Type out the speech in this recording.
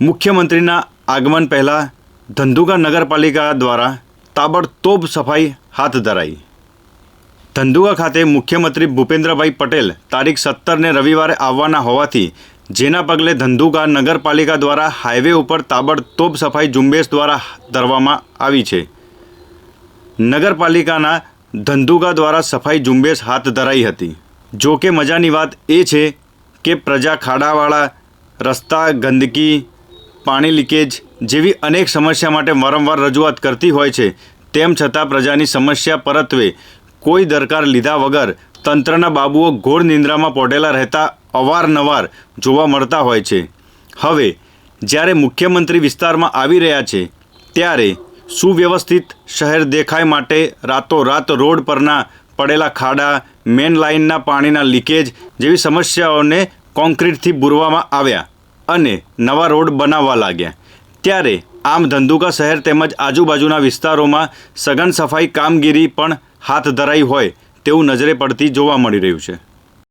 મુખ્યમંત્રીના આગમન પહેલાં ધંધુકા નગરપાલિકા દ્વારા તાબડતોબ સફાઈ હાથ ધરાઈ. ધંધુકા ખાતે મુખ્યમંત્રી ભૂપેન્દ્રભાઈ પટેલ તારીખ સત્તરને રવિવારે આવવાના હોવાથી જેના પગલે ધંધુકા નગરપાલિકા દ્વારા હાઈવે ઉપર તાબડતોબ સફાઈ ઝુંબેશ દ્વારા ધરવામાં આવી છે. નગરપાલિકાના ધંધુકા દ્વારા સફાઈ ઝુંબેશ હાથ ધરાઈ હતી. જો કે મજાની વાત એ છે કે પ્રજા ખાડાવાળા, રસ્તા, ગંદકી પાણી લીકેજ જેવી અનેક સમસ્યા માટે વારંવાર રજૂઆત કરતી હોય છે. તેમ છતાં પ્રજાની સમસ્યા પરત્વે કોઈ દરકાર લીધા વગર તંત્રના બાબુઓ ઘોર નિંદ્રામાં પોઢેલા રહેતા અવારનવાર જોવા મળતા હોય છે. હવે, જ્યારે મુખ્યમંત્રી વિસ્તારમાં આવી રહ્યા છે, ત્યારે સુવ્યવસ્થિત શહેર દેખાય માટે રાતોરાત રોડ પરના પડેલા ખાડા મેન લાઇનના પાણીના લીકેજ જેવી સમસ્યાઓને કોન્ક્રીટથી બુરવામાં આવ્યા. અને નવા રોડ બનાવવા લાગ્યા. ત્યારે આમ ધંધુકા શહેર તેમજ આજુબાજુના વિસ્તારોમાં સઘન સફાઈ કામગીરી પણ હાથ ધરાઈ હોય તેવું નજરે પડતી જોવા મળી રહ્યું છે.